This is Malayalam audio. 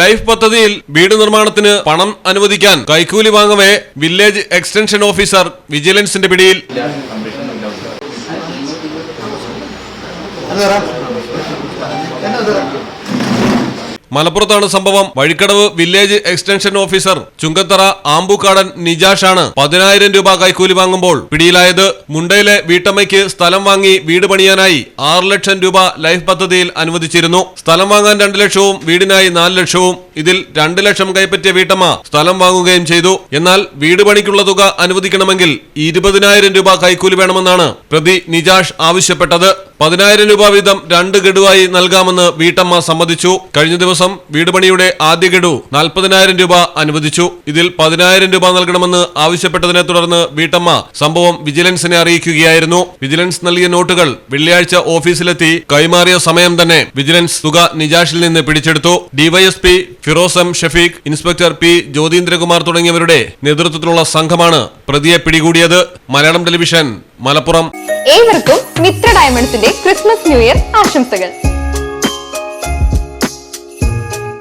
ലൈഫ് പദ്ധതിയിൽ വീട് നിർമ്മാണത്തിന് പണം അനുവദിക്കാൻ കൈക്കൂലി വാങ്ങവേ വില്ലേജ് എക്സ്റ്റൻഷൻ ഓഫീസർ വിജിലൻസിന്റെ പിടിയിൽ. മലപ്പുറത്താണ് സംഭവം. Vazhikkadavu village extension officer Chungathara Ampookkadan നിജാഷാണ് പതിനായിരം രൂപ കൈക്കൂലി വാങ്ങുമ്പോൾ പിടിയിലായത്. മുണ്ടയിലെ വീട്ടമ്മയ്ക്ക് സ്ഥലം വാങ്ങി വീട് പണിയാനായി ആറ് ലക്ഷം രൂപ ലൈഫ് പദ്ധതിയിൽ അനുവദിച്ചിരുന്നു. സ്ഥലം വാങ്ങാൻ രണ്ട് ലക്ഷവും വീടിനായി നാല് ലക്ഷവും ഇതിൽ രണ്ട് ലക്ഷം കൈപ്പറ്റിയ വീട്ടമ്മ സ്ഥലം വാങ്ങുകയും ചെയ്തു. എന്നാൽ വീട് പണിക്കുള്ള തുക അനുവദിക്കണമെങ്കിൽ ഇരുപതിനായിരം രൂപ കൈക്കൂലി വേണമെന്നാണ് പ്രതി നിജാഷ് ആവശ്യപ്പെട്ടത്. പതിനായിരം രൂപ വീതം രണ്ട് ഗഡുവായി നൽകാമെന്ന് വീട്ടമ്മ സമ്മതിച്ചു. കഴിഞ്ഞ ദിവസം വീട് പണിയുടെ ആദ്യ ഗഡു നാൽപ്പതിനായിരം രൂപ അനുവദിച്ചു. ഇതിൽ പതിനായിരം രൂപ നൽകണമെന്ന് ആവശ്യപ്പെട്ടതിനെ തുടർന്ന് വീട്ടമ്മ സംഭവം വിജിലൻസിനെ അറിയിക്കുകയായിരുന്നു. വിജിലൻസ് നൽകിയ നോട്ടുകൾ വെള്ളിയാഴ്ച ഓഫീസിലെത്തി കൈമാറിയ സമയം തന്നെ വിജിലൻസ് തുക നിജാഷിൽ നിന്ന് പിടിച്ചെടുത്തു. DYSP Feroz M Shafeeq inspector P Jyothindrakumar തുടങ്ങിയവരുടെ നേതൃത്വത്തിലുള്ള സംഘമാണ് പ്രതിയെ പിടികൂടിയത്. മലയാളം ടെലിവിഷൻ മലപ്പുറം. ഏവർക്കും മിത്ര ഡയമണ്ട്സിന്റെ ക്രിസ്മസ് ന്യൂ ഇയർ ആശംസകൾ.